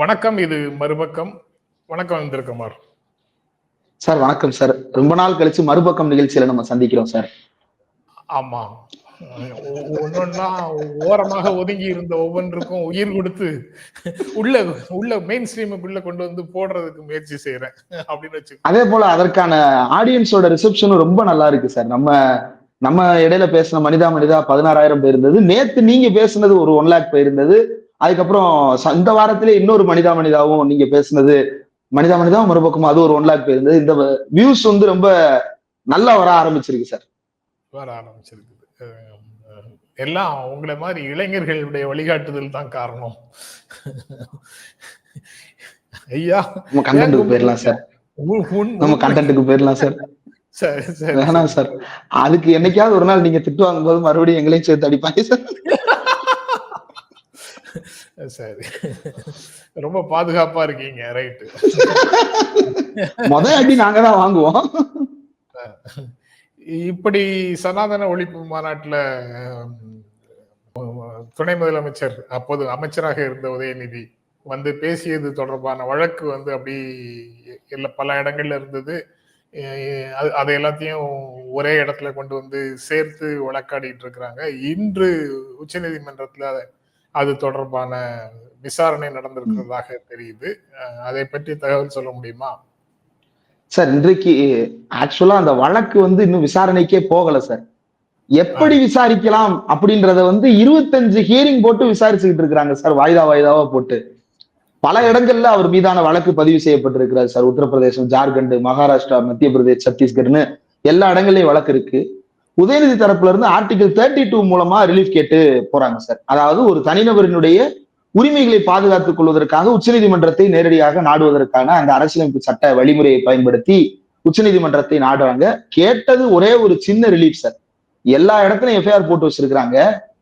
வணக்கம் இது மறுபக்கம். வணக்கம் இந்திரகுமார் சார் வணக்கம் சார். ரொம்ப நாள் கழிச்சு மறுபக்கம் நிகழ்ச்சியில நம்ம சந்திக்கிறோம் சார். ஆமா. ஒன்னொன்னா ஓரமாக ஒதுங்கி இருந்த ஒவ்வொன்றுக்கும் உயிர் கொடுத்து உள்ள உள்ள மெயின் ஸ்ட்ரீமுக்குள்ள கொண்டு வந்து போடுறதுக்கு முயற்சி செய்யறேன் அப்படின்னு வச்சு அதே போல அதற்கான ஆடியன்ஸோட ரிசப்ஷனும் ரொம்ப நல்லா இருக்கு சார். நம்ம நம்ம இடையில பேசின மனிதா மனிதா பதினாறாயிரம் பேர் இருந்தது. நேத்து நீங்க பேசுனது ஒரு ஒன் லேக் போயிருந்தது அதுக்கப்புறம் இந்த வாரத்திலே இன்னொரு மனிதா மனிதாவும் நீங்க பேசுனது மனிதா மனிதாவும் மறுபக்கமும் அது ஒரு ஒன் லேக் போயிருந்தது இந்த வியூஸ் வந்து ரொம்ப நல்லா வர ஆரம்பிச்சிருக்கு சார். வர ஆரம்பிச்சிருக்குது. அஹ் எல்லாம் உங்களை மாதிரி இளைஞர்களுடைய வழிகாட்டுதல் தான் காரணம். ஐயா நம்ம கண்டென்ட்டுக்கு போயிடலாம் சார். நம்ம கண்டென்ட்டுக்கு போயிடலாம் சார். சரி சரி. வேணாம் சார். அதுக்கு என்னைக்காவது ஒரு நாள் நீங்க திட்டு வாங்கும்போது மறுபடியும் எங்களையும் சேர்த்து அடிப்பாங்க சார். சரி. ரொம்ப பாதுகாப்பா இருக்கீங்க ரைட்டு முத அடி நாங்க தான் வாங்குவோம். இப்படி சனாதன ஒழிப்பு மாநாட்டுல துணை முதலமைச்சர் அப்போது அமைச்சராக இருந்த உதயநிதி வந்து பேசியது தொடர்பான வழக்கு வந்து அப்படி எல்லா பல இடங்கள்ல இருந்தது. அதை எல்லாத்தையும் ஒரே இடத்துல கொண்டு வந்து சேர்த்து வழக்காடிட்டு இருக்கிறாங்க. இன்று உச்சநீதிமன்றத்துல அது- அது தொடர்பான விசாரணை நடந்திருக்கிறதாக தெரியுது. அதை பற்றி தகவல் சொல்ல முடியுமா? சார் இன்றைக்கு ஆக்சுவலா அந்த வழக்கு வந்து இன்னும் விசாரணைக்கே போகல சார். எப்படி விசாரிக்கலாம் அப்படின்றத வந்து இருபத்தஞ்சு ஹியரிங் போட்டு விசாரிச்சுக்கிட்டு இருக்காங்க சார். வாய்தா வாய்தாவா போட்டு. பல இடங்கள்ல அவர் மீதான வழக்கு பதிவு செய்யப்பட்டிருக்கிறார் சார். உத்தரப்பிரதேசம் ஜார்க்கண்ட் மகாராஷ்டிரா மத்திய பிரதேஷ் சத்தீஸ்கர்னு எல்லா இடங்கள்லயும் வழக்கு இருக்கு. உதயநிதி தரப்புல இருந்து ஆர்டிகல் தேர்ட்டி டூ மூலமா ரிலீஃப் கேட்டு போறாங்க சார் அதாவது ஒரு தனிநபரினுடைய உரிமைகளை பாதுகாத்துக் கொள்வதற்காக உச்சநீதிமன்றத்தை நேரடியாக நாடுவதற்கான அந்த அரசியலமைப்பு சட்ட வழிமுறையை பயன்படுத்தி உச்சநீதிமன்றத்தை நாடுறாங்க. கேட்டது ஒரே ஒரு சின்ன ரிலீஃப் சார் எல்லா இடத்துலயும் எஃப்ஐஆர் போட்டு வச்சிருக்கிறாங்க.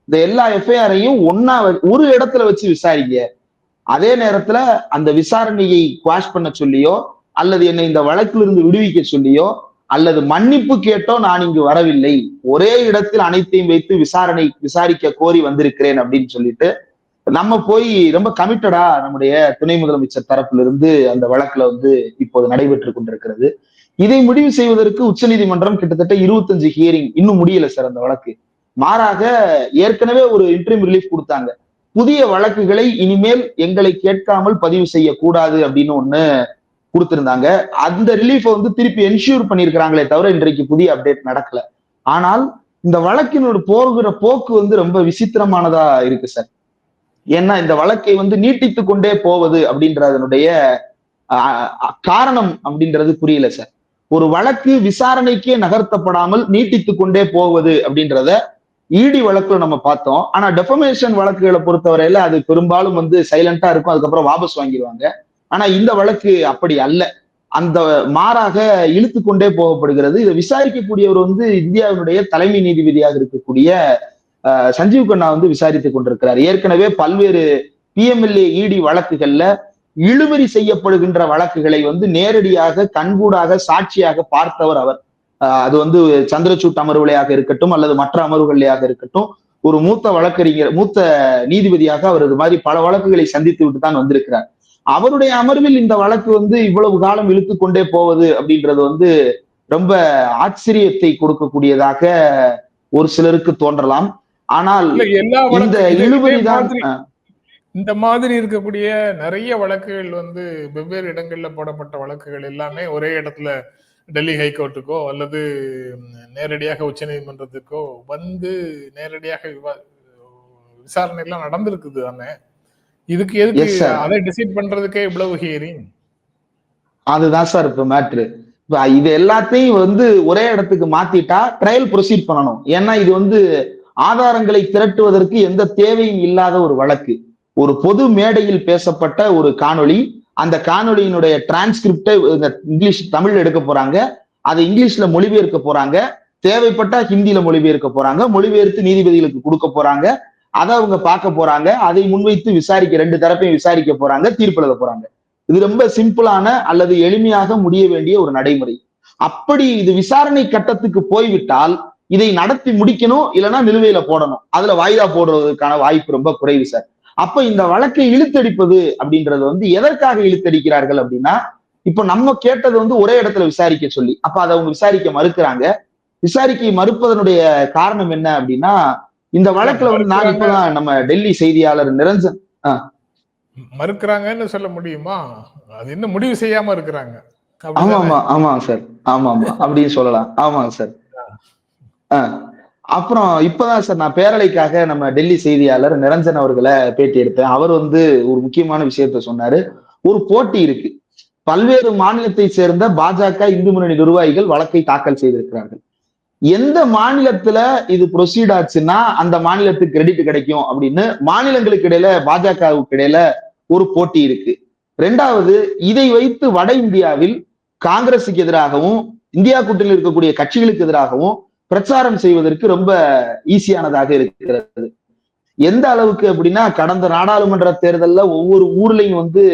இந்த எல்லா எஃப்ஐஆரையும் ஒன்னா ஒரு இடத்துல வச்சு விசாரிங்க. அதே நேரத்துல அந்த விசாரணையை குவாஷ் பண்ண சொல்லியோ அல்லது என்னை இந்த வழக்கிலிருந்து விடுவிக்க சொல்லியோ அல்லது மன்னிப்பு கேட்டோ நான் இங்கு வரவில்லை. ஒரே இடத்தில் அனைத்தையும் வைத்து விசாரணை விசாரிக்க கோரி வந்திருக்கிறேன் அப்படின்னு சொல்லிட்டு நம்ம போய் ரொம்ப கமிட்டடா நம்முடைய துணை முதலமைச்சர் தரப்புல இருந்து அந்த வழக்குல வந்து இப்போது நடைபெற்று கொண்டிருக்கிறது. இதை முடிவு செய்வதற்கு உச்சநீதிமன்றம் கிட்டத்தட்ட இருபத்தஞ்சு ஹியரிங் இன்னும் முடியல சார் அந்த வழக்கு. மாறாக ஏற்கனவே ஒரு இன்டர்வியூ ரிலீஃப் கொடுத்தாங்க. புதிய வழக்குகளை இனிமேல் எங்களை கேட்காமல் பதிவு செய்யக்கூடாது அப்படின்னு ஒண்ணு கொடுத்திருந்தாங்க. அந்த ரிலீஃபை வந்து திருப்பி என்ஷூர் பண்ணியிருக்கிறாங்களே தவிர இன்றைக்கு புதிய அப்டேட் நடக்கல. ஆனால் இந்த வழக்கினோட போகிற போக்கு வந்து ரொம்ப விசித்திரமானதா இருக்கு சார். ஏன்னா இந்த வழக்கை வந்து நீட்டித்து கொண்டே போவது அப்படின்றதனுடைய அதனுடைய காரணம் அப்படின்றது புரியல சார். ஒரு வழக்கு விசாரணைக்கே நகர்த்தப்படாமல் நீட்டித்து கொண்டே போவது அப்படின்றத இடி வழக்குல நம்ம பார்த்தோம். ஆனா டெஃபமேஷன் வழக்குகளை பொறுத்தவரையில அது பெரும்பாலும் வந்து சைலண்டா இருக்கும். அதுக்கப்புறம் வாபஸ் வாங்கிடுவாங்க ஆனா இந்த வழக்கு அப்படி அல்ல. அந்த மாறாக இழுத்து கொண்டே போகப்படுகிறது. இதை விசாரிக்கக்கூடியவர் வந்து இந்தியாவினுடைய தலைமை நீதிபதியாக இருக்கக்கூடிய சஞ்சீவ் கண்ணா வந்து விசாரித்துக் கொண்டிருக்கிறார். ஏற்கனவே பல்வேறு பிஎம்எல்ஏ இடி வழக்குகள்ல இழுபறி செய்யப்படுகின்ற வழக்குகளை வந்து நேரடியாக கண்கூடாக சாட்சியாக பார்த்தவர் அவர். அஹ், அது வந்து சந்திரசூட் அமர்வுலையாக இருக்கட்டும் அல்லது மற்ற அமர்வுகளையாக இருக்கட்டும் ஒரு மூத்த வழக்கறிஞர் மூத்த நீதிபதியாக அவர் இது மாதிரி பல வழக்குகளை சந்தித்து விட்டு தான் வந்திருக்கிறார். அவருடைய அமர்வில் இந்த வழக்கு வந்து இவ்வளவு காலம் இழுத்து கொண்டே போவது அப்படின்றது வந்து ரொம்ப ஆச்சரியத்தை கொடுக்கக்கூடியதாக ஒரு சிலருக்கு தோன்றலாம். ஆனால் இந்த இழுபறிதான் மாதிரி- இந்த மாதிரி இருக்கக்கூடிய நிறைய வழக்குகள் வந்து வெவ்வேறு இடங்கள்ல போடப்பட்ட வழக்குகள் எல்லாமே ஒரே இடத்துல டெல்லி ஹைகோர்ட்டுக்கோ அல்லது நேரடியாக உச்சநீதிமன்றத்துக்கோ வந்து நேரடியாக விவா- விசாரணை எல்லாம் நடந்திருக்குது தானே. இதுக்கு எதுக்கு. அதை டிசைட் பண்றதுக்கே இவ்வளவு ஹியரிங் அதுதான் சார் இப்ப மேட்ரு இப்ப இது எல்லாத்தையும் வந்து ஒரே இடத்துக்கு மாத்திட்டா ட்ரையல் ப்ரொசீட் பண்ணணும். ஏன்னா இது வந்து ஆதாரங்களை திரட்டுவதற்கு எந்த தேவையும் இல்லாத ஒரு வழக்கு. ஒரு பொது மேடையில் பேசப்பட்ட ஒரு காணொளி அந்த காணொளியினுடைய டிரான்ஸ்கிரிப்டை இங்கிலீஷ் தமிழ்ல எடுக்க போறாங்க. அதை இங்கிலீஷ்ல மொழிபெயர்க்க போறாங்க. தேவைப்பட்டா ஹிந்தியில மொழிபெயர்க்க போறாங்க. மொழிபெயர்த்து நீதிபதிகளுக்கு கொடுக்க போறாங்க. அதை அவங்க பார்க்க போறாங்க. அதை முன்வைத்து விசாரிக்க ரெண்டு தரப்பையும் விசாரிக்க போறாங்க தீர்ப்பு எழுத போறாங்க. இது ரொம்ப சிம்பிளான அல்லது எளிமையாக முடிய வேண்டிய ஒரு நடைமுறை. அப்படி இது விசாரணை கட்டத்துக்கு போய்விட்டால் இதை நடத்தி முடிக்கணும் இல்லைன்னா நிலுவையில போடணும். அதுல வாய்தா போடுறதுக்கான வாய்ப்பு ரொம்ப குறைவு சார். அப்ப இந்த வழக்கை இழுத்தடிப்பது அப்படின்றது வந்து எதற்காக இழுத்தடிக்கிறார்கள் அப்படின்னா இப்ப நம்ம கேட்டது வந்து ஒரே இடத்துல விசாரிக்க சொல்லி அப்ப அதை அவங்க விசாரிக்க மறுக்கிறாங்க. விசாரிக்க மறுப்பதனுடைய காரணம் என்ன அப்படின்னா இந்த வழக்குல வந்து நான் இப்பதான் நம்ம டெல்லி செய்தியாளர் நிரஞ்சன் மறுக்கிறாங்கன்னு சொல்ல முடியுமா? அது இன்னும் முடிவு செய்யாம இருக்கிறாங்க. ஆமா? ஆமா ஆமாங்க சார். ஆமா ஆமா அப்படின்னு சொல்லலாம். ஆமாங்க சார். அப்புறம் இப்பதான் சார் நான் பேரலைக்காக நம்ம டெல்லி செய்தியாளர் நிரஞ்சன் அவர்களை பேட்டி எடுத்தேன். அவர் வந்து ஒரு முக்கியமான விஷயத்த சொன்னாரு. ஒரு போட்டி இருக்கு. பல்வேறு மாநிலத்தை சேர்ந்த பாஜக இந்து முன்னணி நிர்வாகிகள் வழக்கை தாக்கல் செய்திருக்கிறார்கள். எந்த மாநிலத்துல இது ப்ரொசீட் ஆச்சுன்னா அந்த மாநிலத்துக்கு கிரெடிட் கிடைக்கும் அப்படின்னு மாநிலங்களுக்கு இடையில பாஜகவுக்கு இடையில ஒரு போட்டி இருக்கு. ரெண்டாவது இதை வைத்து வட இந்தியாவில் காங்கிரசுக்கு எதிராகவும் இந்தியா கூட்டணியில் இருக்கக்கூடிய கட்சிகளுக்கு எதிராகவும் பிரச்சாரம் செய்வதற்கு ரொம்ப ஈஸியானதாக இருக்கிறது. எந்த அளவுக்கு அப்படின்னா கடந்த நாடாளுமன்ற தேர்தல்ல ஒவ்வொரு ஊர்லயும் வந்து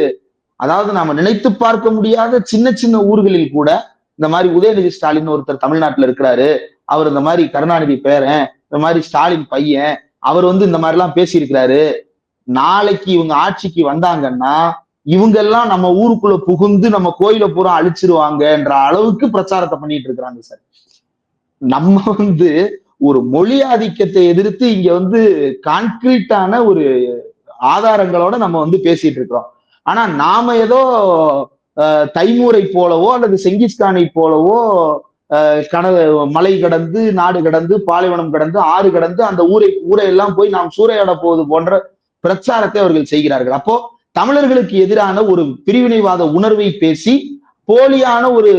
அதாவது நாம நினைத்து பார்க்க முடியாத சின்ன சின்ன ஊர்களில் கூட இந்த மாதிரி உதயநிதி ஸ்டாலின் ஒருத்தர் தமிழ்நாட்டுல இருக்கிறாரு. அவர் இந்த மாதிரி கருணாநிதி பேரன் இந்த மாதிரி ஸ்டாலின் பையன் அவர் வந்து இந்த மாதிரி எல்லாம் பேசியிருக்கிறாரு. நாளைக்கு இவங்க ஆட்சிக்கு வந்தாங்கன்னா இவங்க எல்லாம் நம்ம ஊருக்குள்ள புகுந்து நம்ம கோயில பூரா அழிச்சிருவாங்கன்ற அளவுக்கு பிரச்சாரத்தை பண்ணிட்டு இருக்கிறாங்க சார். நம்ம வந்து ஒரு மொழி ஆதிக்கத்தை எதிர்த்து இங்க வந்து கான்கிரீட்டான ஒரு ஆதாரங்களோட நம்ம வந்து பேசிட்டு இருக்கிறோம். ஆனா நாம ஏதோ அஹ், தைமூரை போலவோ அல்லது செங்கிஸ்கானை போலவோ கனவு மலை கடந்து நாடு கடந்து பாலைவனம் கடந்து ஆறு கடந்து அந்த ஊரை ஊரை எல்லாம் போய் நாம் சூறையாட போவது போன்ற பிரச்சாரத்தை அவர்கள் செய்கிறார்கள். அப்போ தமிழர்களுக்கு எதிரான ஒரு பிரிவினைவாத உணர்வை பேசி போலியான ஒரு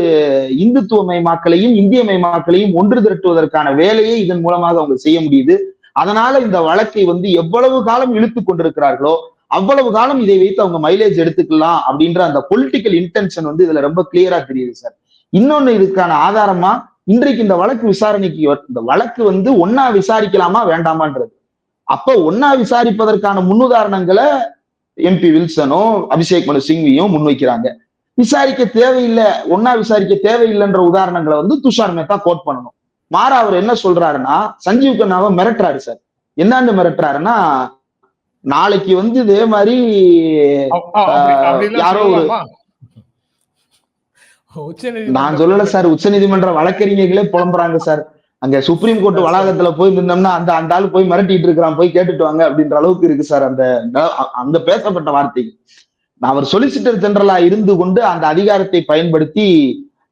இந்துத்துவ மயமாக்களையும் இந்திய மயமாக்களையும் ஒன்று திரட்டுவதற்கான வேலையை இதன் மூலமாக அவங்க செய்ய முடியுது. அதனால இந்த வழக்கை வந்து எவ்வளவு காலம் இழுத்து கொண்டிருக்கிறார்களோ அவ்வளவு காலம் இதை வைத்து அவங்க மைலேஜ் எடுத்துக்கலாம் அப்படின்ற அந்த பொலிட்டிக்கல் இன்டென்ஷன் வந்து இதுல ரொம்ப கிளியரா தெரியுது சார் இன்னொன்னு இதுக்கான ஆதாரமா இன்றைக்கு இந்த வழக்கு விசாரணைக்கு இந்த வழக்கு வந்து ஒன்னா விசாரிக்கலாமா வேண்டாமான்றது. அப்ப ஒன்னா விசாரிப்பதற்கான முன்னுதாரணங்களை எம்பி வில்சனோ அபிஷேக் மனு சிங்வியும் முன்வைக்கிறாங்க. விசாரிக்க தேவையில்லை ஒன்னா விசாரிக்க தேவையில்லைன்ற உதாரணங்களை வந்து துஷார் மேத்தா கோட் பண்ணணும். மாறா அவர் என்ன சொல்றாருன்னா சஞ்சீவ் கண்ணாவை மிரட்டுறாரு சார். என்னன்னு மிரட்டுறாருன்னா நாளைக்கு வந்து இதே மாதிரி யாரோ நான் சொல்லல சார் உச்சநீதிமன்ற வழக்கறிஞர்களே புலம்புறாங்க சார். அங்க சுப்ரீம் கோர்ட் வளாகத்துல போய் நின்னோம்னா அந்த அந்த ஆள் போய் மிரட்டிட்டு இருக்கிறான் போய் கேட்டுட்டு வாங்க அப்படின்ற அளவுக்கு இருக்கு சார் அந்த அந்த பேசப்பட்ட வார்த்தைகள் நான் அவர் சொலிசிட்டர் ஜெனரலா இருந்து கொண்டு அந்த அதிகாரத்தை பயன்படுத்தி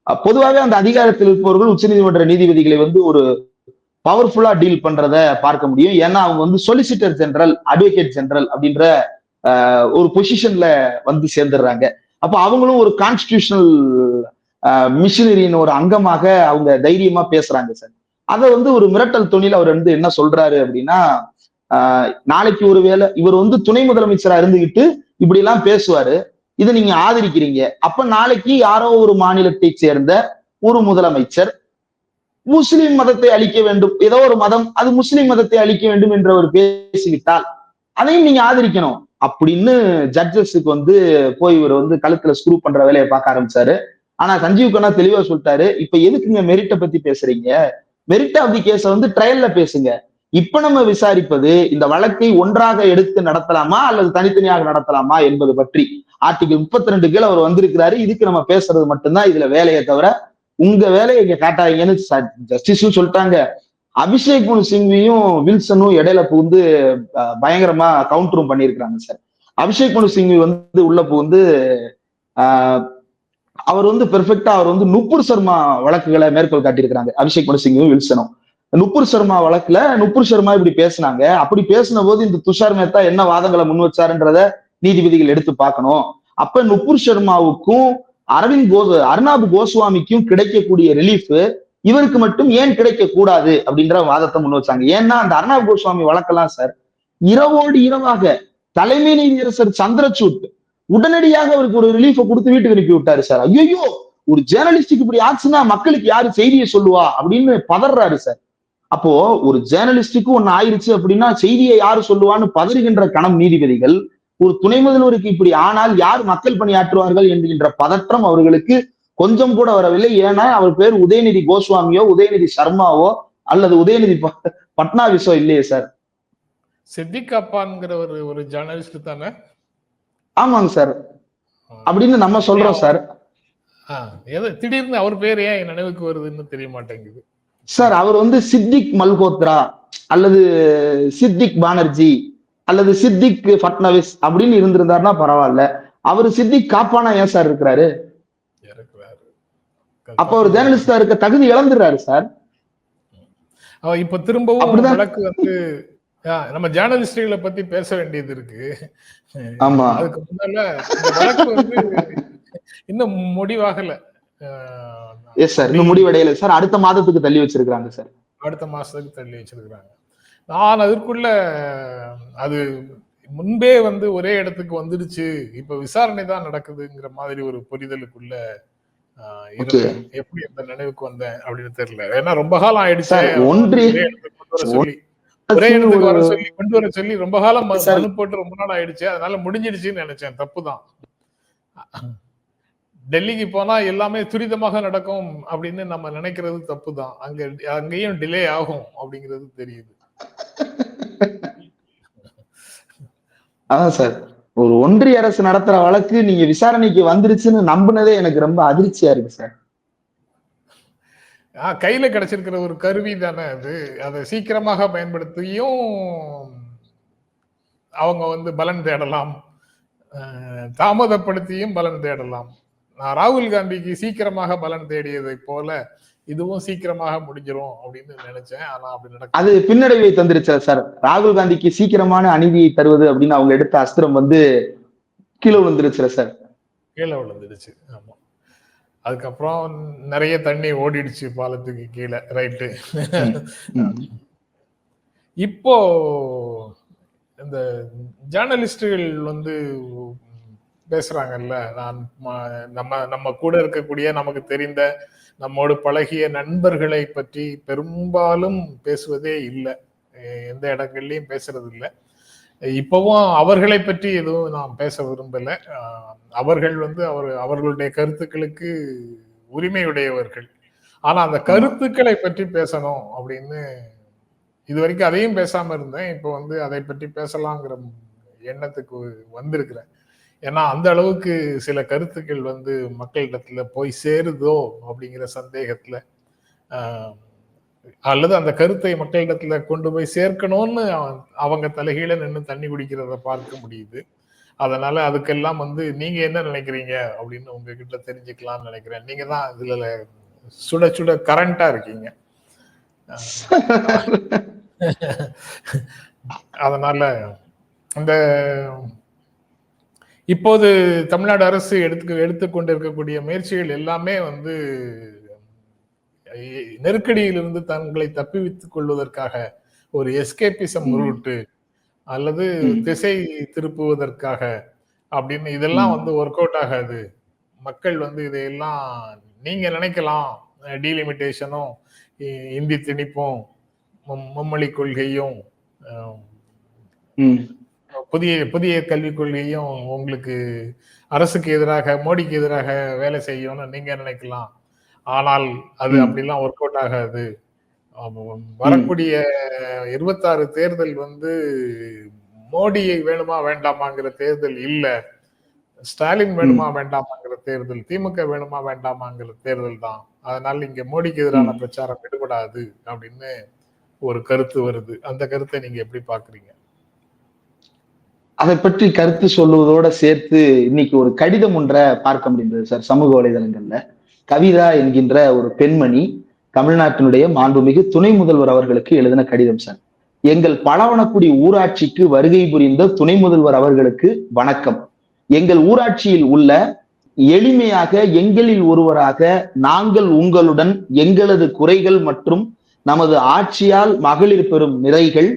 பொதுவாகவே அந்த அதிகாரத்தில் இருப்பவர்கள் உச்சநீதிமன்ற நீதிபதிகளை வந்து ஒரு பவர்ஃபுல்லா டீல் பண்றத பார்க்க முடியும். ஏன்னா அவங்க வந்து சொலிசிட்டர் ஜெனரல் அட்வொகேட் ஜெனரல் அப்படின்ற ஒரு பொசிஷன்ல வந்து சேர்ந்துடுறாங்க. அப்போ அவங்களும் ஒரு கான்ஸ்டியூஷனல் மிஷினரியின் ஒரு அங்கமாக அவங்க தைரியமா பேசுறாங்க சார் அதை வந்து ஒரு மிரட்டல் துணியில் அவர் வந்து என்ன சொல்றாரு அப்படின்னா ஆஹ் நாளைக்கு ஒருவேளை இவர் வந்து துணை முதலமைச்சரா இருந்துகிட்டு இப்படி எல்லாம் பேசுவாரு. இதை நீங்க ஆதரிக்கிறீங்க. அப்ப நாளைக்கு யாரோ ஒரு மாநிலத்தை சேர்ந்த ஒரு முதலமைச்சர் முஸ்லிம் மதத்தை அழிக்க வேண்டும். ஏதோ ஒரு மதம் அது முஸ்லிம் மதத்தை அழிக்க வேண்டும் என்று அவர் பேசிவிட்டால் அதையும் நீங்க ஆதரிக்கணும். அப்படின்னு ஜட்ஜஸுக்கு வந்து போய் இவர் வந்து கழுத்துல ஸ்க்ரூ பண்ற வேலையை பார்க்க ஆரம்பிச்சாரு. ஆனா சஞ்சீவ் கண்ணா தெளிவா சொல்லிட்டாரு இப்ப எதுக்குங்க மெரிட்டை பத்தி பேசுறீங்க? மெரிட் ஆஃப் தி கேஸ வந்து ட்ரையல்ல பேசுங்க. இப்ப நம்ம விசாரிப்பது இந்த வழக்கை ஒன்றாக எடுத்து நடத்தலாமா அல்லது தனித்தனியாக நடத்தலாமா என்பது பற்றி? ஆர்டிகல் முப்பத்தி ரெண்டு கீழே அவர் வந்திருக்கிறாரு. இதுக்கு நம்ம பேசுறது மட்டும்தான் இதுல வேலையை தவிர உங்க வேலையை இங்க காட்டாதீங்கன்னு ஜஸ்டிஸும் சொல்லிட்டாங்க. அபிஷேக் முனு சிங்வியும் வில்சனும் இடையில புகுந்து பயங்கரமா கவுண்டரும் பண்ணியிருக்கிறாங்க சார். அபிஷேக் மனு சிங்வி வந்து உள்ள புகுந்து ஆஹ், அவர் வந்து பெர்ஃபெக்டா அவர் வந்து நுப்புர் சர்மா வழக்குகளை மேற்கோள் காட்டியிருக்கிறாங்க. அபிஷேக் மனு சிங்கும் வில்சனும். நுப்புர் சர்மா வழக்குல நுப்புர் சர்மா இப்படி பேசினாங்க. அப்படி பேசின போது இந்த துஷார் மேத்தா என்ன வாதங்களை முன் வச்சாருன்றத நீதிபதிகள் எடுத்து பார்க்கணும். அப்ப நுப்புர் சர்மாவுக்கும் அரவிந்த் கோ அர்ணாப் கோஸ்வாமிக்கும் கிடைக்கக்கூடிய ரிலீஃப் இவருக்கு மட்டும் ஏன் கிடைக்க கூடாது அப்படின்ற வாதத்தை முன் வச்சாங்க. ஏன்னா அந்த அர்ணாப் கோஸ்வாமி வழக்கெல்லாம் சார் இரவோடு இரவாக தலைமை நீதியரசர் சந்திரசூட் உடனடியாக அவருக்கு ஒரு ரிலீஃபை கொடுத்து வீட்டுக்கு அனுப்பி விட்டாரு சார். ஐயோ ஒரு ஜேர்னலிஸ்டுக்கு இப்படி ஆச்சுன்னா மக்களுக்கு யாரு செய்தியை சொல்லுவா அப்படின்னு பதறாரு சார். அப்போ ஒரு ஜேர்னலிஸ்டுக்கு ஒன்னு ஆயிருச்சு அப்படின்னா செய்தியை யாரு சொல்லுவான்னு பதறுகின்ற கணம் நீதிபதிகள் ஒரு துணை முதல்வருக்கு இப்படி ஆனால் யார் மக்கள் பணியாற்றுவார்கள் என்கின்ற பதற்றம் அவர்களுக்கு கொஞ்சம் கூட வரவில்லை. ஏன்னா அவர் பேர் உதயநிதி கோஸ்வாமியோ உதயநிதி சர்மாவோ அல்லது உதயநிதி பட்னாவிஸோ இல்லையே சார். சித்திக் அப்பான்ங்கிற ஒரு ஒரு ஜேர்னலிஸ்ட் தானே? ஆமாங்க சார். அப்படின்னு நம்ம சொல்றோம் சார். திடீர்னு அவர் பேர் ஏன் என் நினைவுக்கு வருதுன்னு தெரிய மாட்டேங்குது. சார் அவர் வந்து சித்திக் மல்கோத்ரா அல்லது சித்திக் பானர்ஜி அல்லது சித்திக் ஃபட்னவிஸ் அப்படின்னு இருந்திருந்தாருன்னா பரவாயில்ல. அவர் சித்திக் காப்பானா ஏன் சார் இருக்கிறாரு? அப்ப ஒரு ஜேர்னலிஸ்டா இருக்க தகுதி இழந்துடுறாரு சார். இப்ப திரும்பவும். வழக்கு வந்து நம்ம ஜேர்னலிஸ்டுகளை பத்தி பேச வேண்டியது இருக்கு. ஆமா. அதுக்கு முன்னால இந்த வழக்கு வந்து இன்னும் முடிவாகல. எஸ் சார் இன்னும் முடிவடையல. சார் அடுத்த மாதத்துக்கு தள்ளி வச்சிருக்காங்க சார். அடுத்த மாசத்துக்கு தள்ளி வச்சிருக்கிறாங்க. நான் அதற்குள்ள அது முன்பே வந்து ஒரே இடத்துக்கு வந்துடுச்சு. இப்ப விசாரணை தான் நடக்குதுங்கிற மாதிரி ஒரு புரிதலுக்குள்ள. எப்படி அந்த நினைவுக்கு வந்தேன் அப்படின்னு தெரியல. ஏன்னா ரொம்ப காலம் ஆயிடுச்சு. ஒன்றிய- வர சொல்லி கொண்டு வர சொல்லி ரொம்ப காலம். மனு போட்டு ரொம்ப நாள் ஆயிடுச்சு. அதனால முடிஞ்சிடுச்சுன்னு நினைச்சேன். தப்புதான் டெல்லிக்கு போனா எல்லாமே துரிதமாக நடக்கும் அப்படின்னு நம்ம நினைக்கிறது தப்புதான் அங்க அங்கேயும் டிலே ஆகும் அப்படிங்கிறது தெரியுது. அதான் சார். ஒரு ஒன்றிய அரசு நடத்துற வழக்கு நீங்க விசாரணைக்கு வந்துருச்சுன்னு நம்பினதே எனக்கு ரொம்ப அதிர்ச்சியா இருக்கு சார். ஆஹ் கையில கிடைச்சிருக்கிற ஒரு கருவி தானே அது. அதை சீக்கிரமாக பயன்படுத்தியும் அவங்க வந்து பலன் தேடலாம். தாமதப்படுத்தியும் பலன் தேடலாம். நான் ராகுல் காந்திக்கு சீக்கிரமாக பலன் தேடியதை போல இதுவும் சீக்கிரமாக முடிஞ்சிரும் அப்படின்னு நினைச்சேன். ஆனா அப்படி நடக்க அது பின்னடைவை தந்துருச்சு சார். ராகுல் காந்திக்கு சீக்கிரமான அநீதியை தருவது அப்படின்னு அவங்க எடுத்த அஸ்திரம் வந்து கீழே விழுந்துருச்சுல சார். கீழே விழுந்துடுச்சு. ஆமா. அதுக்கப்புறம் நிறைய தண்ணி ஓடிடுச்சு பாலத்துக்கு கீழே ரைட்டு. இப்போ இந்த ஜேர்னலிஸ்டுகள் வந்து பேசுறாங்கல்ல நான் நம்ம நம்ம கூட இருக்கக்கூடிய நமக்கு தெரிந்த நம்மோடு பழகிய நண்பர்களை பற்றி பெரும்பாலும் பேசுவதே இல்லை. எந்த இடங்கள்லயும் பேசுறது இல்லை. இப்பவும் அவர்களை பற்றி எதுவும் நாம் பேச விரும்பல. அவர்கள் வந்து அவர் அவர்களுடைய கருத்துக்களுக்கு உரிமையுடையவர்கள். ஆனா அந்த கருத்துக்களை பற்றி பேசணும் அப்படின்னு இது வரைக்கும் அதையும் பேசாம இருந்தேன். இப்போ வந்து அதை பற்றி பேசலாங்கிற எண்ணத்துக்கு வந்திருக்கிறேன். ஏன்னா அந்த அளவுக்கு சில கருத்துக்கள் வந்து மக்களிடத்துல போய் சேருதோ அப்படிங்கிற சந்தேகத்துல அல்லது அந்த கருத்தை மக்களிடத்துல கொண்டு போய் சேர்க்கணும்னு அவ- அவங்க தலைகீழ நின்று தண்ணி குடிக்கிறத பார்க்க முடியுது. அதனால அதுக்கெல்லாம் வந்து நீங்க என்ன நினைக்கிறீங்க அப்படின்னு உங்ககிட்ட தெரிஞ்சுக்கலாம்னு நினைக்கிறேன். நீங்க தான் இதுல சுட சுட கரண்டா இருக்கீங்க. அதனால இந்த இப்போது தமிழ்நாடு அரசு எடுத்து எடுத்துக்கொண்டு இருக்கக்கூடிய முயற்சிகள் எல்லாமே வந்து நெருக்கடியிலிருந்து தங்களை தப்பிவித்துக் கொள்வதற்காக ஒரு எஸ்கேபிசம் ம். ரூட்டு அல்லது. திசை திருப்புவதற்காக அப்படின்னு இதெல்லாம். வந்து ஒர்க் அவுட் ஆகாது மக்கள் வந்து இதையெல்லாம் நீங்க நினைக்கலாம் டீலிமிட்டேஷனும் இந்தி திணிப்பும் மும்- மும்மொழி கொள்கையும். புதிய புதிய கல்விக் கொள்கையும் உங்களுக்கு அரசுக்கு எதிராக மோடிக்கு எதிராக வேலை செய்யும்னு நீங்க நினைக்கலாம். ஆனால் அது. அப்படிலாம் ஒர்க் அவுட் ஆகாது. வரக்கூடிய இருபத்தாறு தேர்தல் வந்து மோடியை வேணுமா வேண்டாமாங்கிற தேர்தல் இல்ல. ஸ்டாலின் வேணுமா வேண்டாமாங்கிற தேர்தல் திமுக வேணுமா வேண்டாமாங்கிற தேர்தல் தான். அதனால இங்க மோடிக்கு எதிரான. பிரச்சாரம் விடுபடாது அப்படின்னு ஒரு கருத்து வருது. அந்த கருத்தை நீங்க எப்படி பாக்குறீங்க அதை பற்றி கருத்து சொல்லுவதோட சேர்த்து இன்னைக்கு ஒரு கடிதம் ஒன்றை பார்க்க முடிந்தது சார். சமூக வலைதளங்கள்ல. கவிதா என்கின்ற ஒரு பெண்மணி தமிழ்நாட்டினுடைய மாண்புமிகு துணை முதல்வர் அவர்களுக்கு எழுதின கடிதம் சார். எங்கள் பலவனக்குடி ஊராட்சிக்கு வருகை புரிந்த துணை முதல்வர் அவர்களுக்கு வணக்கம். எங்கள் ஊராட்சியில் உள்ள எளிமையாக எங்களில் ஒருவராக நாங்கள் உங்களுடன் எங்களது குறைகள் மற்றும் நமது ஆட்சியால் மகளிர் பெறும் நிறைகள்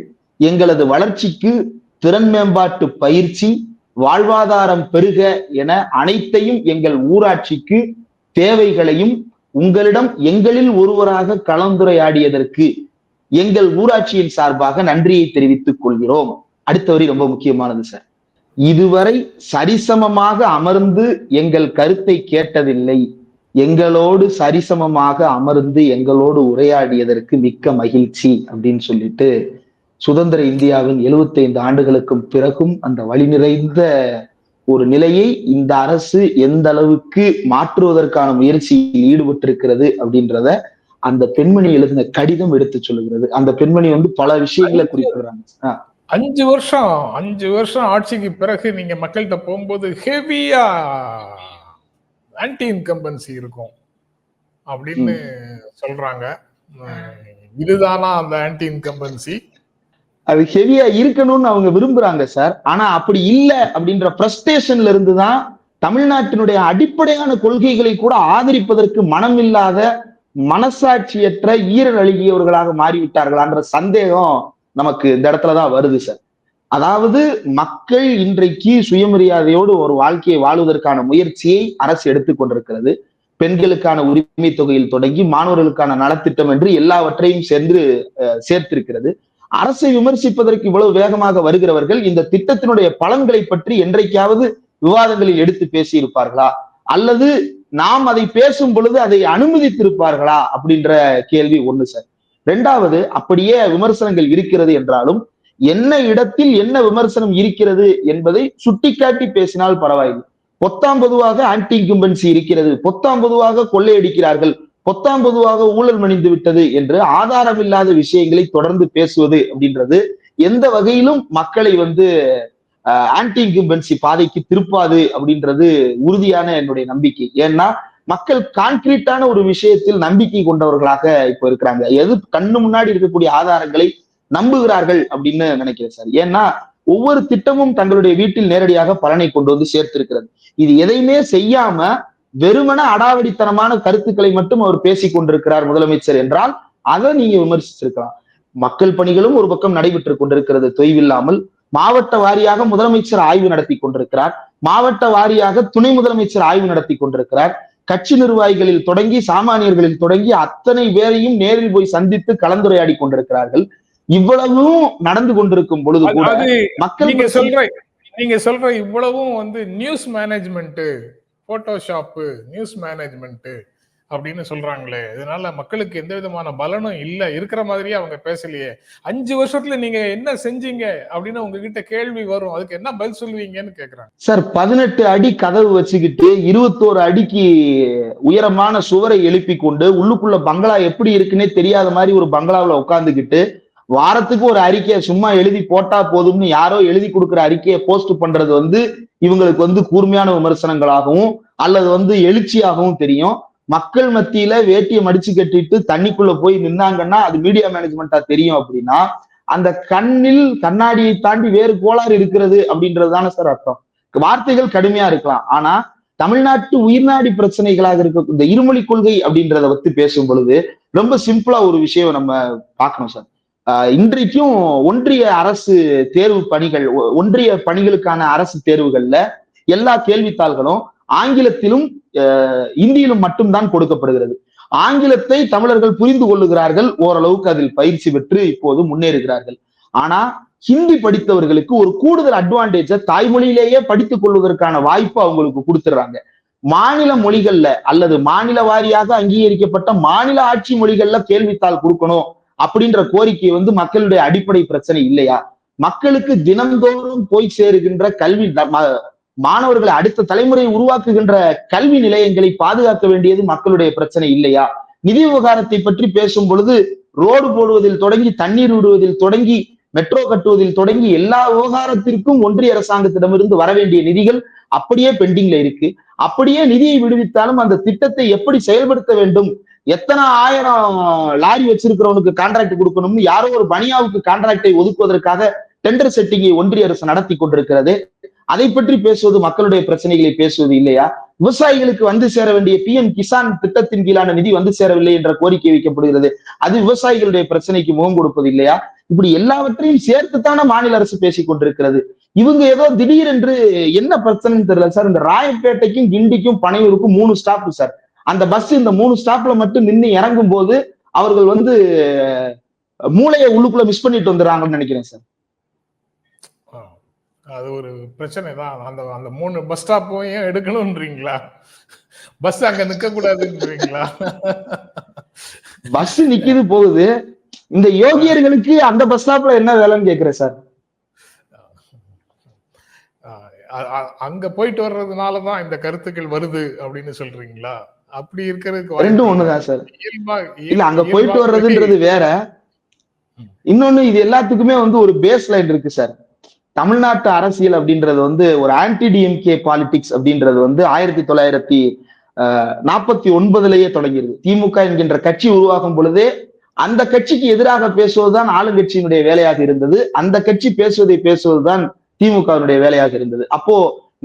எங்களது வளர்ச்சிக்கு திறன் மேம்பாட்டு பயிற்சி வாழ்வாதாரம் பெருக என அனைத்தையும் எங்கள் ஊராட்சிக்கு தேவைகளையும் உங்களிடம் எங்களில் ஒருவராக கலந்துரையாடியதற்கு எங்கள் ஊராட்சியின் சார்பாக நன்றியை தெரிவித்துக் கொள்கிறோம். அடுத்த வரி ரொம்ப முக்கியமானது சார். இதுவரை சரிசமமாக அமர்ந்து எங்கள் கருத்தை கேட்டதில்லை. எங்களோடு சரிசமமாக அமர்ந்து எங்களோடு உரையாடியதற்கு மிக்க மகிழ்ச்சி அப்படின்னு சொல்லிட்டு சுதந்திர இந்தியாவின் 75 ஆண்டுகளுக்கும் பிறகும் அந்த வழி நிறைந்த ஒரு நிலையை இந்த அரசு எந்த அளவுக்கு மாற்றுவதற்கான முயற்சியில் ஈடுபட்டிருக்கிறது அப்படின்றத அந்த பெண்மணி எழுதின கடிதம் எடுத்து சொல்லுகிறது. அந்த பெண்மணி வந்து பல விஷயங்களை குறிப்பிடுறாங்க. அஞ்சு வருஷம் அஞ்சு வருஷம் ஆட்சிக்கு பிறகு நீங்க மக்கள்கிட்ட போகும்போது ஹெவியா ஆன்டி இன்கம்பன்சி இருக்கும் அப்படின்னு சொல்றாங்க. இதுதானா அந்த ஆன்டி இன்கம்பன்சி அது ஹெவியா இருக்கணும்னு அவங்க விரும்புறாங்க சார் ஆனா அப்படி இல்லை அப்படின்ற பிரஸ்டேஷன்ல இருந்து தான் தமிழ்நாட்டினுடைய அடிப்படையான கொள்கைகளை கூட ஆதரிப்பதற்கு மனமில்லாத மனசாட்சியற்ற ஈரல் அழுகியவர்களாக மாறிவிட்டார்களான்ற சந்தேகம் நமக்கு இந்த இடத்துலதான் வருது சார் அதாவது மக்கள் இன்றைக்கு சுயமரியாதையோடு ஒரு வாழ்க்கையை வாழ்வதற்கான முயற்சியை அரசு எடுத்துக்கொண்டிருக்கிறது பெண்களுக்கான உரிமை தொகையில் தொடங்கி மாணவர்களுக்கான நலத்திட்டம் என்று எல்லாவற்றையும் சென்று சேர்த்திருக்கிறது. அரசை விமர்சிப்பதற்கு இவ்வளவு வேகமாக வருகிறவர்கள் இந்த திட்டத்தினுடைய பலன்களை பற்றி என்றைக்காவது விவாதங்களில் எடுத்து பேசியிருப்பார்களா? அல்லது நாம் அதை பேசும் பொழுது அதை அனுமதித்திருப்பார்களா? அப்படின்ற கேள்வி ஒண்ணு சார் ரெண்டாவது அப்படியே விமர்சனங்கள் இருக்கிறது என்றாலும் என்ன இடத்தில் என்ன விமர்சனம் இருக்கிறது என்பதை சுட்டிக்காட்டி பேசினால் பரவாயில்லை. பொத்தாம் பொதுவாக ஆன்டி இன்கும்பன்சி இருக்கிறது. பொத்தாம் பொதுவாக கொள்ளையடிக்கிறார்கள். பொத்தாம் பொதுவாக ஊழல் மணிந்து விட்டது என்று ஆதாரமில்லாத விஷயங்களை தொடர்ந்து பேசுவது அப்படின்றது எந்த வகையிலும் மக்களை வந்து ஆன்டி இன்கும்பன்சி பாதைக்கு திருப்பாது அப்படின்றது உறுதியான என்னுடைய நம்பிக்கை. ஏன்னா மக்கள் கான்கிரீட்டான ஒரு விஷயத்தில் நம்பிக்கை கொண்டவர்களாக இப்போ இருக்கிறாங்க. எது கண்ணு முன்னாடி இருக்கக்கூடிய ஆதாரங்களை நம்புகிறார்கள் அப்படின்னு நினைக்கிறேன் சார். ஏன்னா ஒவ்வொரு திட்டமும் தங்களுடைய வீட்டில் நேரடியாக பலனை கொண்டு வந்து சேர்த்திருக்கிறது. இது எதையுமே செய்யாம வெறுமன அடாவடித்தனமான கருத்துக்களை மட்டும் அவர் பேசிக் கொண்டிருக்கிறார் முதலமைச்சர் என்றால் அதை நீங்க விமர்சிச்சிருக்கலாம் மக்கள் பணிகளும் ஒரு பக்கம் நடைபெற்றுக் கொண்டிருக்கிறது தொய்வில்லாமல். மாவட்ட வாரியாக முதலமைச்சர் ஆய்வு நடத்தி கொண்டிருக்கிறார். மாவட்ட வாரியாக துணை முதலமைச்சர் ஆய்வு நடத்தி கொண்டிருக்கிறார். கட்சி நிர்வாகிகளில் தொடங்கி சாமானியர்களில் தொடங்கி அத்தனை பேரையும் நேரில் போய் சந்தித்து கலந்துரையாடி கொண்டிருக்கிறார்கள். இவ்வளவும் நடந்து கொண்டிருக்கும் பொழுது கூட மக்கள் நீங்க சொல்ற நீங்க சொல்ற இவ்வளவும் வந்து news management Photoshop news management அப்படின்னு சொல்றாங்களே. இதனால மக்களுக்கு எந்த விதமான பலனும் இல்ல. இருக்கிற மாதிரியே அவங்க பேசலையே. அஞ்சு வருஷத்துல நீங்க என்ன செஞ்சீங்க அப்படின்னு உங்ககிட்ட கேள்வி வரும். அதுக்கு என்ன பதில் சொல்லுவீங்கன்னு கேக்குறாங்க. சார் பதினெட்டு அடி கதவு வச்சுக்கிட்டு இருபத்தோரு அடிக்கு உயரமான சுவரை எழுப்பி கொண்டு உள்ளுக்குள்ள பங்களா எப்படி இருக்குன்னே தெரியாத மாதிரி ஒரு பங்களாவில் உட்காந்துக்கிட்டு வாரத்துக்கு ஒரு அறிக்கையை சும்மா எழுதி போட்டா போதும்னு யாரோ எழுதி கொடுக்குற அறிக்கையை போஸ்ட் பண்றது வந்து இவங்களுக்கு வந்து கூர்மையான விமர்சனங்களாகவும் அல்லது வந்து எழுச்சியாகவும் தெரியும். மக்கள் மத்தியில வேட்டியை மடிச்சு கட்டிட்டு தண்ணிக்குள்ள போய் நின்னாங்கன்னா அது மீடியா மேனேஜ்மெண்டா தெரியும் அப்படின்னா அந்த கண்ணில் கண்ணாடியை தாண்டி வேறு கோளாறு இருக்கிறது அப்படின்றதுதானே சார் அர்த்தம். வார்த்தைகள் கடுமையா இருக்கலாம். ஆனா தமிழ்நாட்டு உயிர்நாடி பிரச்சனைகளாக இருக்க இந்த இருமொழி கொள்கை அப்படின்றத பத்தி பேசும் பொழுது ரொம்ப சிம்பிளா ஒரு விஷயம் நம்ம பார்க்கணும் சார். இன்றைக்கும் ஒன்றிய அரசு தேர்வு பணிகள் ஒன்றிய பணிகளுக்கான அரசு தேர்வுகள்ல எல்லா கேள்வித்தாள்களும் ஆங்கிலத்திலும் இந்தியிலும் மட்டும்தான் கொடுக்கப்படுகிறது. ஆங்கிலத்தை தமிழர்கள் புரிந்து கொள்ளுகிறார்கள் ஓரளவுக்கு அதில் பயிற்சி பெற்று இப்போது முன்னேறுகிறார்கள். ஆனா ஹிந்தி படித்தவர்களுக்கு ஒரு கூடுதல் அட்வான்டேஜ தாய்மொழியிலேயே படித்துக் கொள்வதற்கான வாய்ப்பு அவங்களுக்கு கொடுத்துடுறாங்க. மாநில மொழிகள்ல அல்லது மாநில வாரியாக அங்கீகரிக்கப்பட்ட மாநில ஆட்சி மொழிகள்ல கேள்வித்தாள் கொடுக்கணும் அப்படின்ற கோரிக்கை வந்து மக்களுடைய அடிப்படை பிரச்சனை இல்லையா? மக்களுக்கு தினந்தோறும் போய் சேருகின்ற கல்வி மாணவர்களை அடுத்த தலைமுறையை உருவாக்குகின்ற கல்வி நிலையங்களை பாதுகாக்க வேண்டியது மக்களுடைய பிரச்சனை இல்லையா? நிதி விவகாரத்தை பற்றி பேசும் பொழுது ரோடு போடுவதில் தொடங்கி தண்ணீர் விடுவதில் தொடங்கி மெட்ரோ கட்டுவதில் தொடங்கி எல்லா விவகாரத்திற்கும் ஒன்றிய அரசாங்கத்திடமிருந்து வர வேண்டிய நிதிகள் அப்படியே பெண்டிங்ல இருக்கு. அப்படியே நிதியை விடுவித்தாலும் அந்த திட்டத்தை எப்படி செயல்படுத்த வேண்டும் எத்தனை ஆயிரம் லாரி வச்சிருக்கிறவனுக்கு கான்ட்ராக்ட் கொடுக்கணும்னு யாரோ ஒரு பனியாவுக்கு கான்ட்ராக்டை ஒதுக்குவதற்காக டெண்டர் செட்டிங்கை ஒன்றிய அரசு நடத்தி கொண்டிருக்கிறது. அதை பற்றி பேசுவது மக்களுடைய பிரச்சனைகளை பேசுவது இல்லையா? விவசாயிகளுக்கு வந்து சேர வேண்டிய பி எம் கிசான் திட்டத்தின் கீழான நிதி வந்து சேரவில்லை என்ற கோரிக்கை வைக்கப்படுகிறது. அது விவசாயிகளுடைய பிரச்சனைக்கு முகம் கொடுப்பது இல்லையா? இப்படி எல்லாவற்றையும் சேர்த்துத்தானே மாநில அரசு பேசிக் கொண்டிருக்கிறது. இவங்க ஏதோ திடீரென்று என்ன பிரச்சனைன்னு தெரியல சார். இந்த ராயப்பேட்டைக்கும் கிண்டிக்கும் பனையூருக்கும் மூணு ஸ்டாப் சார். அந்த பஸ் இந்த மூணு ஸ்டாப்ல மட்டும் நின்று இறங்கும் போது அவர்கள் வந்து மூளையை உள்ளுக்குள்ள மிஸ் பண்ணிட்டு வந்துடுறாங்கன்னு நினைக்கிறேன் சார் அது ஒரு பிரச்சனை தான் அந்த அந்த மூணு பஸ் ஸ்டாப்பும் ஏன் எடுக்கணும்ன்றீங்களா? பஸ் அங்க நிக்க கூடாதுன்றீங்களா பஸ் நிக்கிது போகுது. இந்த யோகியர்களுக்கு அந்த பஸ் ஸ்டாப்ல என்ன வேலைன்னு கேக்குறேன் சார் அங்க போயிட்டு வர்றதுனால தான் இந்த கருத்துக்கள் வருது அப்படின்னு சொல்றீங்களா? அப்படி இருக்கிறதுக்கு ரெண்டும். ஒண்ணுதான் சார். இல்ல அங்க போயிட்டு வர்றதுன்றது வேற. இன்னொன்னு இது எல்லாத்துக்குமே வந்து ஒரு பேஸ் லைன் இருக்கு சார். தமிழ்நாட்டு அரசியல் அப்படின்றது வந்து ஒரு ஆன்டி டிஎம்கே பாலிடிக்ஸ் அப்படின்றது வந்து ஆயிரத்தி தொள்ளாயிரத்தி நாற்பத்தி ஒன்பதுலயே தொடங்கியது திமுக என்கின்ற கட்சி உருவாகும் பொழுதே அந்த கட்சிக்கு எதிராக பேசுவதுதான் ஆளுங்கட்சியினுடைய வேலையாக இருந்தது. அந்த கட்சி பேசுவதை பேசுவதுதான் திமுகவினுடைய வேலையாக இருந்தது. அப்போ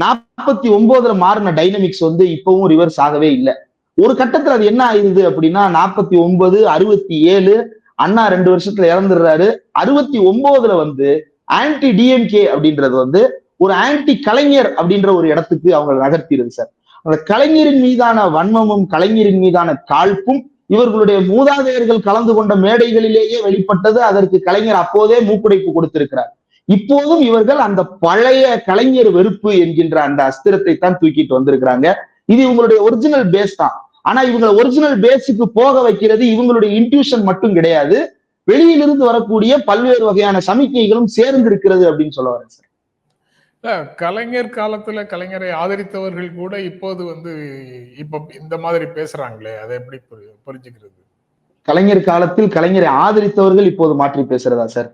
நாற்பத்தி ஒன்பதுல மாறின டைனமிக்ஸ் வந்து இப்பவும் ரிவர்ஸ் ஆகவே இல்லை. ஒரு கட்டத்துல அது என்ன ஆயிருது அப்படின்னா நாற்பத்தி ஒன்பது அறுபத்தி ஏழு அண்ணா ரெண்டு வருஷத்துல இறந்துடுறாரு. அறுபத்தி ஒன்பதுல வந்து ஆன்டி டிஎம்கே அப்படின்றது வந்து ஒரு ஆன்டி கலைஞர் அப்படின்ற ஒரு இடத்துக்கு அவங்க நகர்த்திடுது சார். அந்த கலைஞரின் மீதான வன்மமும் கலைஞரின் மீதான காழ்ப்பும் இவர்களுடைய மூதாதையர்கள் கலந்து கொண்ட மேடைகளிலேயே வெளிப்பட்டது அதற்கு கலைஞர் அப்போதே மூக்குடைப்பு கொடுத்திருக்கிறார். இப்போதும் இவர்கள் அந்த பழைய கலைஞர் வெறுப்பு என்கின்ற அந்த அஸ்திரத்தை தான் தூக்கிட்டு வந்திருக்கிறாங்க. இது இவங்களுடைய ஒரிஜினல் பேஸ் தான். ஆனா இவங்க ஒரிஜினல் பேஸுக்கு போக வைக்கிறது இவங்களுடைய இன்ட்யூஷன் மட்டும் கிடையாது. வெளியிலிருந்து வரக்கூடிய பல்வேறு வகையான சமிக்கைகளும் சேர்ந்து இருக்கிறது அப்படின்னு சொல்ல வரேன் சார் கலைஞர் காலத்துல கலைஞரை ஆதரித்தவர்கள் கூட இப்போது வந்து இப்ப இந்த மாதிரி பேசுறாங்களே அதை எப்படி புரி- புரிஞ்சுக்கிறது? கலைஞர் காலத்தில் கலைஞரை ஆதரித்தவர்கள் இப்போது மாற்றி பேசுறதா சார்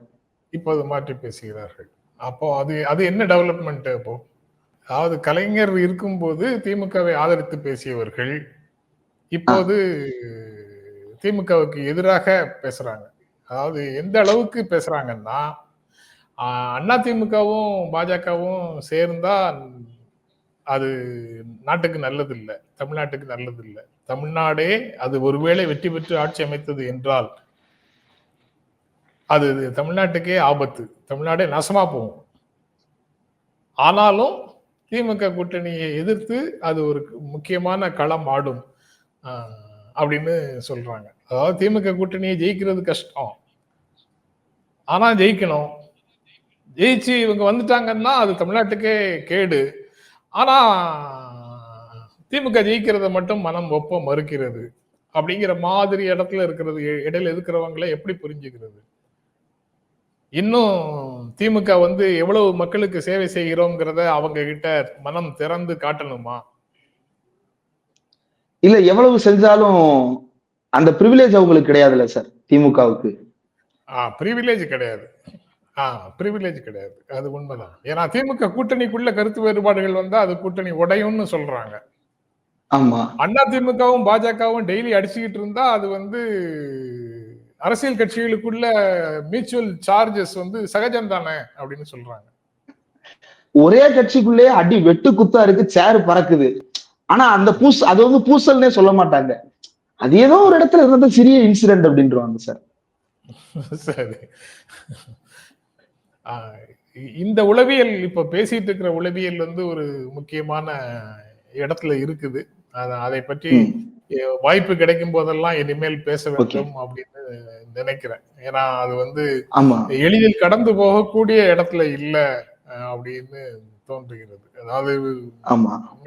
இப்போது மாற்றி பேசுகிறார்கள். அப்போ அது அது என்ன டெவலப்மெண்ட் அப்போ? அதாவது கலைஞர் இருக்கும்போது திமுகவை ஆதரித்து பேசியவர்கள் இப்போது திமுகவுக்கு எதிராக பேசுறாங்க. அதாவது எந்த அளவுக்கு பேசுறாங்கன்னா அண்ணா திமுகவும் பாஜகவும் சேர்ந்தா அது நாட்டுக்கு நல்லது இல்லை தமிழ்நாட்டுக்கு நல்லது இல்லை தமிழ்நாடே அது ஒருவேளை வெற்றி பெற்று ஆட்சி அமைத்தது என்றால் அது தமிழ்நாட்டுக்கே ஆபத்து. தமிழ்நாடே நாசமா போகும். ஆனாலும் திமுக கூட்டணியை எதிர்த்து அது ஒரு முக்கியமான களம் ஆடும். அப்படின்னு சொல்றாங்க. அதாவது திமுக கூட்டணியை ஜெயிக்கிறது கஷ்டம். ஆனா ஜெயிக்கணும். ஜெயிச்சு இவங்க வந்துட்டாங்கன்னா அது தமிழ்நாட்டுக்கே கேடு. ஆனா திமுக ஜெயிக்கிறத மட்டும் மனம் ஒப்ப மறுக்கிறது. அப்படிங்கிற மாதிரி இடத்துல இருக்கிறது இடையில இருக்கிறவங்களை எப்படி புரிஞ்சுக்கிறது? இன்னும் திமுக வந்து எவ்வளவு மக்களுக்கு சேவை செய்கிறோங்கிறத அவங்க கிட்ட மனம் திறந்து காட்டணுமா? இல்ல எவ்வளவு செஞ்சாலும் அந்த ப்ரிவிலேஜ் அவங்களுக்கு கிடையாதுல்ல சார் திமுகவுக்கு. ஆ ப்ரிவிலேஜ் கிடையாது. ஆ ப்ரிவிலேஜ் கிடையாது. அது உண்மைதான். ஏன்னா திமுக கூட்டணிக்குள்ள கருத்து வேறுபாடுகள் வந்தா அது கூட்டணி உடையும்னு சொல்றாங்க. ஆமா. அண்ணா திமுகவும் பாஜகவும் டெய்லி அடிச்சுக்கிட்டு இருந்தா அது வந்து அரசியல் கட்சிகளுக்குள்ள மியூச்சுவல் சார்ஜஸ் வந்து சகஜம் தானே அப்படின்னு சொல்றாங்க. ஒரே கட்சிக்குள்ளே அடி வெட்டு குத்தா இருக்கு சேர் பறக்குது. ஆனா அந்த பூஸ் அது வந்து பூசல்னே சொல்ல மாட்டாங்க. அது ஏதோ ஒரு இடத்துல இருந்தது சிறிய இன்சிடென்ட் அப்படின்றவாங்க சார். சரி இந்த உளவியல் இப்ப பேசிட்டு இருக்கிற உளவியல் வந்து ஒரு முக்கியமான இடத்துல இருக்குது. அத- பற்றி வாய்ப்பு கிடைக்கும் போதெல்லாம் இனிமேல் பேச வேண்டும் அப்படின்னு நினைக்கிறேன். ஏன்னா அது வந்து எளிதில் கடந்து போகக்கூடிய இடத்துல இல்ல அப்படின்னு தோன்றுகிறது. அதாவது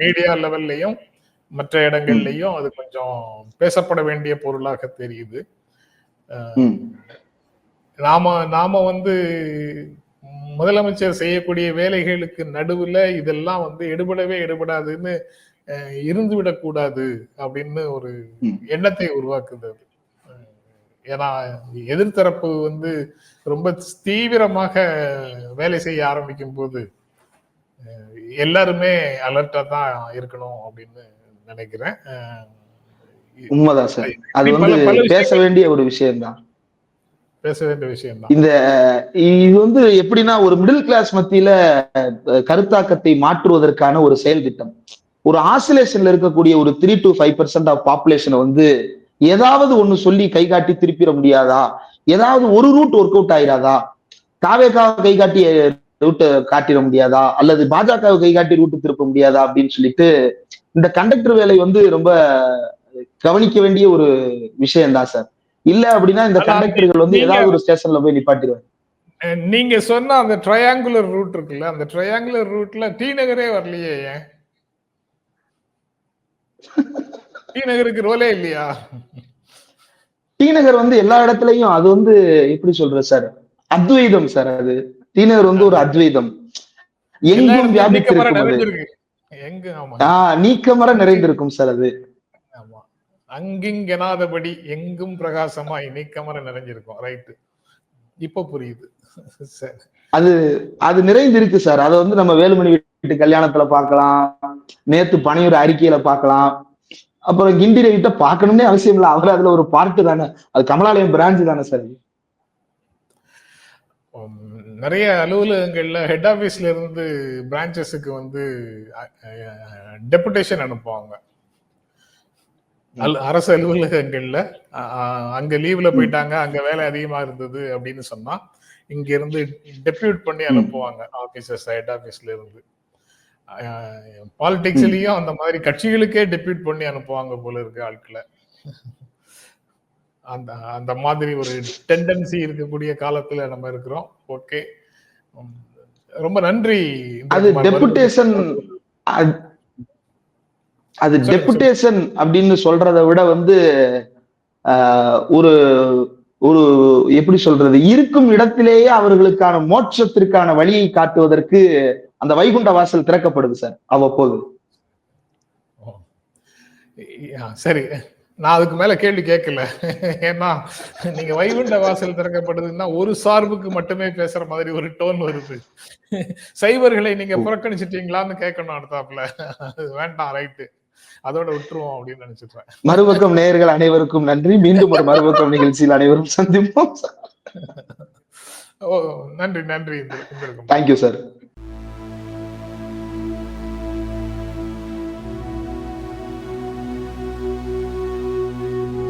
மீடியா லெவல்லையும் மற்ற இடங்கள்லயும் அது கொஞ்சம் பேசப்பட வேண்டிய பொருளாக தெரியுது. நாம நாம வந்து முதலமைச்சர் செய்யக்கூடிய வேலைகளுக்கு நடுவுல இதெல்லாம் வந்து எடுபடவே எடுபடாதுன்னு அஹ், இருந்து விடக்கூடாது அப்படின்னு ஒரு. எண்ணத்தை உருவாக்குது ஏன்னா எதிர்த்தரப்பு வந்து ரொம்ப தீவிரமாக வேலை செய்ய ஆரம்பிக்கும் போது எல்லாருமே அலர்ட்டா தான் இருக்கணும் அப்படின்னு நினைக்கிறேன். உண்மைதான் சார். அது வந்து பேச வேண்டிய ஒரு விஷயம்தான். பேச வேண்டிய விஷயம் இந்த இது வந்து எப்படின்னா ஒரு மிடில் கிளாஸ் மத்தியில கருத்தாக்கத்தை மாற்றுவதற்கான ஒரு செயல் திட்டம் ஒரு ஆசிலேஷன்ல இருக்கக்கூடிய ஒரு three to five percent of பாப்புலேஷனை வந்து ஏதாவது ஒண்ணு சொல்லி கை காட்டி திருப்பிட முடியாதா? ஏதாவது ஒரு ரூட் ஒர்க் அவுட் ஆயிராதா? தாவேக்காவை கை காட்டி ரூட் காட்டிட முடியாதா? அல்லது பாஜகவை கை காட்டி ரூட் திருப்ப முடியாதா? அப்படின்னு சொல்லிட்டு இந்த கண்டக்டர் வேலை வந்து ரொம்ப கவனிக்க வேண்டிய ஒரு விஷயம் தான் சார். இல்ல அப்படின்னா இந்த கண்டக்டர்கள் வந்து ஏதாவது ஒரு ஸ்டேஷன்ல போய் நிப்பாட்டிடுவாங்க நீங்க சொன்ன அந்த ட்ரையாங்குலர் ரூட் இருக்குல்ல அந்த ட்ரையாங்குலர் ரூட்ல டி நகரே வரலையே ஏன்? டி நகருக்கு ரோலே இல்லையா? டி நகர் வந்து எல்லா இடத்துலயும் அது வந்து எப்படி சொல்றது சார்? அத்வைதம் சார் அது. டி நகர் வந்து ஒரு அத்வைதம். எங்கும் வியாபித்திருக்கும் நீக்கமர நிறைந்திருக்கும் சார் அது. ஆமா. அங்கிங்கெனாதபடி எங்கும் பிரகாசமாய் நீக்கமர நிறைஞ்சிருக்கும். ரைட்டு இப்ப புரியுது. சரி. அது அது நிறைந்திருக்கு சார். அதை வந்து நம்ம வேலுமணி வீட்டு கல்யாணத்துல பார்க்கலாம். நேத்து பனையூர் அறிக்கையில பார்க்கலாம். அப்புறம் கிண்டிரை கிட்ட பார்க்கணும்னே அவசியம் இல்லை. அவர் அதுல ஒரு பார்ட்டு தானே. அது கமலாலயம் பிரான்ச் தானே சார் நிறைய அலுவலகங்கள்ல ஹெட் ஆபீஸ்ல இருந்து பிரான்ச்சஸுக்கு வந்து டெபுடேஷன் அனுப்புவாங்க. அரசு அலுவலகங்கள்ல அங்க லீவ்ல போயிட்டாங்க அங்க வேலை அதிகமா இருந்தது அப்படின்னு சொன்னா இங்க இருந்து டெபியூட் பண்ணி அனுப்புவாங்க ஆபீசர்ஸ் ஹெட் ஆபீஸ்ல இருந்து. பாலிடிக்ஸ்லயும் அந்த மாதிரி கட்சிகளுக்கே டெபியூட் பண்ணி அனுப்புவாங்க போல இருக்கு ஆட்களை. அந்த அந்த மாதிரி ஒரு டெண்டன்சி இருக்கக்கூடிய காலத்துல நம்ம இருக்கிறோம். ஓகே ரொம்ப நன்றி. அது. டெபுடேஷன் அது டெபுடேஷன் அப்படின்னு சொல்றதை விட வந்து ஒரு ஒரு எப்படி சொல்றது? இருக்கும் இடத்திலேயே அவர்களுக்கான மோட்சத்திற்கான வழியை காட்டுவதற்கு அந்த வைகுண்ட வாசல் திறக்கப்படுது சார். அவ்வப்போது. சரி. நான் அதுக்கு மேல கேள்வி கேட்கல. ஏன்னா நீங்க வைகுண்ட வாசல் திறக்கப்படுதுன்னா ஒரு சார்புக்கு மட்டுமே பேசுற மாதிரி ஒரு டோன் வருது. சைவர்களை நீங்க புறக்கணிச்சிட்டீங்களான்னு கேட்கணும் அடுத்தாப்புல. வேண்டாம் ரைட்டு. அதோட விட்டுருவோம் அப்படின்னு நினைச்சிட்டேன் மறுபக்கம் நேயர்கள் அனைவருக்கும் நன்றி. மீண்டும் ஒரு மறுபக்கம் நிகழ்ச்சியில் அனைவரும் சந்திப்போம். ஓ நன்றி நன்றி. Thank you sir